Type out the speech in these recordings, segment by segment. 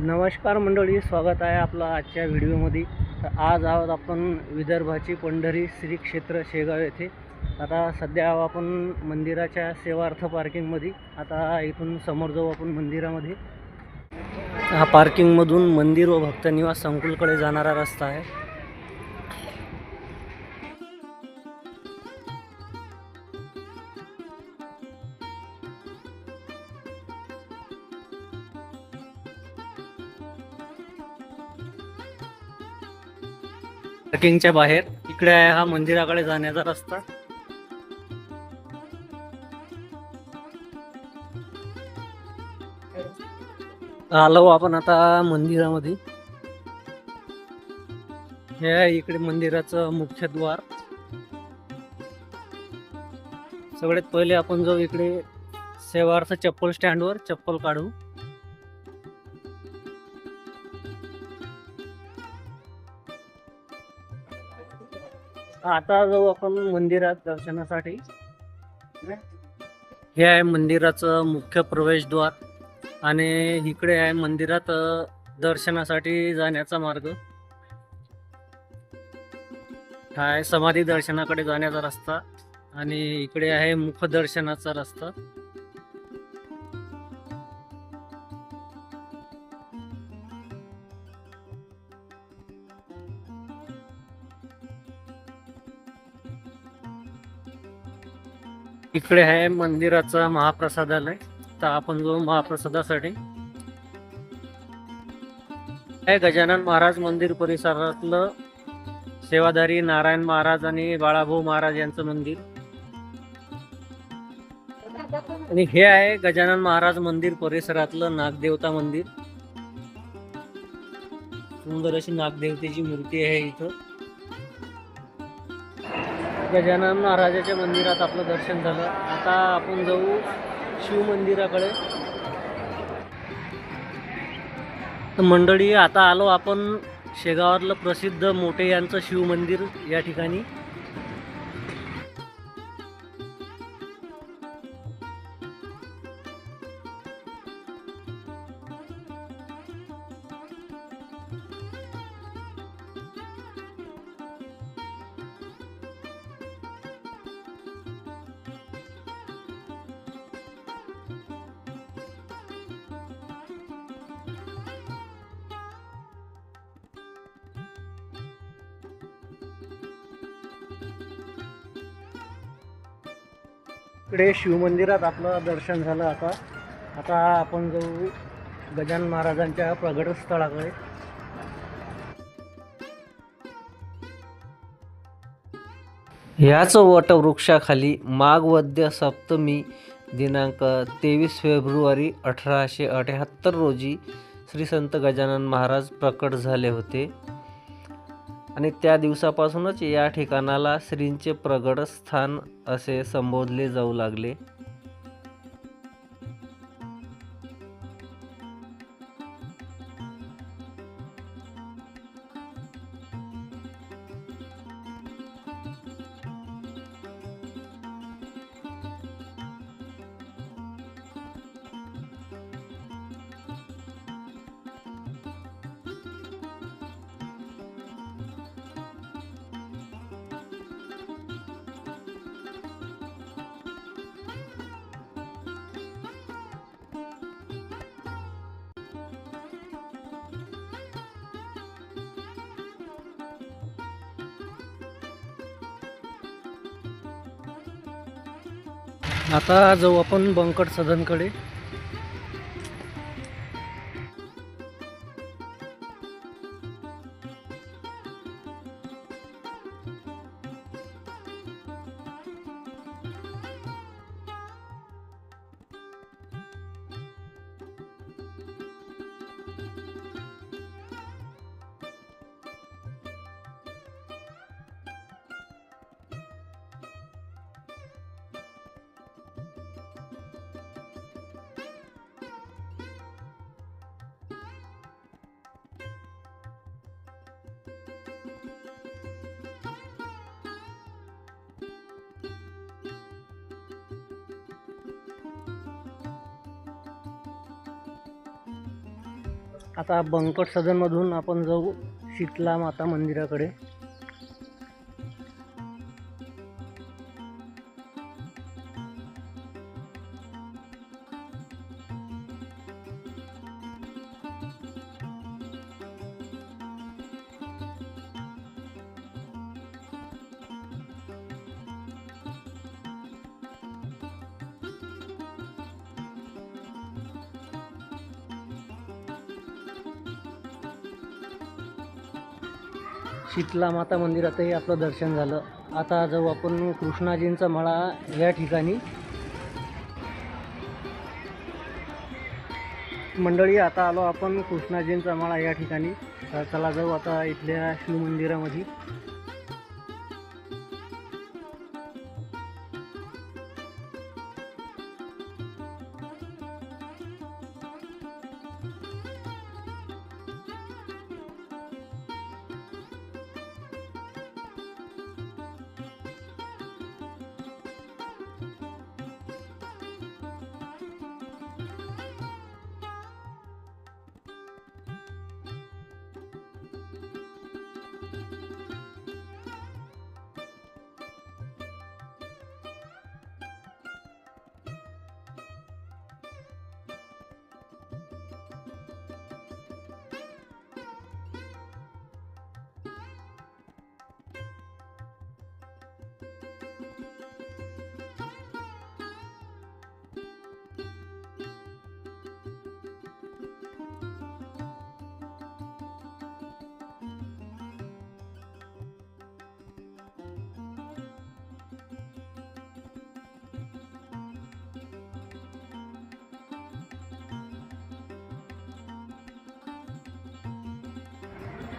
नमस्कार मंडळी स्वागत आहे आपलं आजच्या व्हिडिओमध्ये. तर आज आहोत आपण विदर्भाची पंढरी श्री क्षेत्र शेगाव येथे. आता सध्या आपण मंदिराच्या सेवार्थ पार्किंगमध्ये. आता इथून समोर जाऊ आपण मंदिरामध्ये. हा पार्किंगमधून मंदिर व भक्तनिवास संकुलकडे जाणारा रस्ता आहे. ट्रेकिंगच्या बाहेर. इकडे आहे हा मंदिराकडे जाण्याचा रस्ता. आलो आपण आता मंदिरामध्ये. हे आहे इकडे मंदिराचं मुख्य द्वार. सगळ्यात पहिले आपण जाऊ इकडे सेवार्थ चप्पल स्टँडवर चप्पल काढू. आता जाऊ आपण मंदिरात दर्शनासाठी. हे आहे मंदिराचं मुख्य प्रवेशद्वार आणि इकडे आहे मंदिरात दर्शनासाठी जाण्याचा मार्ग. हा आहे समाधी दर्शनाकडे जाण्याचा रस्ता आणि इकडे आहे मुखदर्शनाचा रस्ता. इकडे आहे मंदिराचा महाप्रसादालय. तर आपण जाऊ महाप्रसादासाठी. हे गजानन महाराज मंदिर परिसरातलं सेवाधारी नारायण महाराज आणि बाळाभाऊ महाराज यांचं मंदिर. आणि हे आहे गजानन महाराज मंदिर परिसरातलं नागदेवता मंदिर. सुंदर अशी नागदेवतेची मूर्ती आहे इथं. गजानन महाराजाच्या मंदिरात आपलं दर्शन झालं. आता आपण जाऊ शिव मंदिराकडे. तर मंडळी आता आलो आपण शेगावातलं प्रसिद्ध मोठे यांचं शिवमंदिर या ठिकाणी. इकडे शिवमंदिरात आपलं दर्शन झालं आता. आता आपण जाऊ गजानन महाराजांच्या प्रगटस्थळाकडे. ह्याच वटवृक्षाखाली माघवद्य सप्तमी दिनांक तेवीस फेब्रुवारी अठराशे अठ्याहत्तर रोजी श्री संत गजानन महाराज प्रकट झाले होते. आणि त्या दिवसापासूनच या ठिकाणाला श्रींचे प्रगट स्थान असे संबोधले जाऊ लागले. आता जाऊ आपण बंकट सदनकडे. आता बंकट सदनमधून आपण जाऊ शीतला माता मंदिराकडे. शीतला माता मंदिरातही आपलं दर्शन झालं. आता जाऊ आपण कृष्णाजींचा मळा या ठिकाणी. मंडळी आता आलो आपण कृष्णाजींचा मळा या ठिकाणी. चला जाऊ आता इथल्या शिवमंदिरामध्ये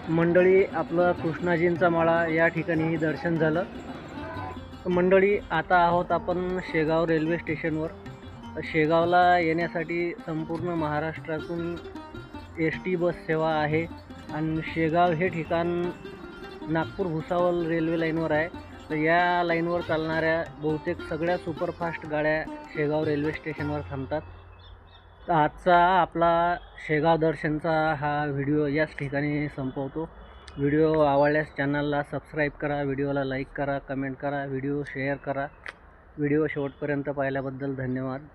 मंडळी आपलं कृष्णाजींचा माळा या ठिकाणी दर्शन झालं. मंडळी आता आहोत आपण शेगाव रेल्वे स्टेशनवर. शेगावला येण्यासाठी संपूर्ण महाराष्ट्रातून एस टी बस सेवा आहे आणि शेगाव हे ठिकाण नागपूर भुसावल रेल्वे लाईनवर आहे. तर या लाईनवर चालणाऱ्या बहुतेक सगळ्या सुपरफास्ट गाड्या शेगाव रेल्वे स्टेशनवर थांबतात. तर आजचा आपला शेगाव दर्शनचा हा व्हिडिओ याच ठिकाणी संपवतो. व्हिडिओ आवडल्यास चॅनलला सबस्क्राईब करा व्हिडिओला लाईक करा कमेंट करा व्हिडिओ शेअर करा. व्हिडिओ शेवटपर्यंत पाहिल्याबद्दल धन्यवाद.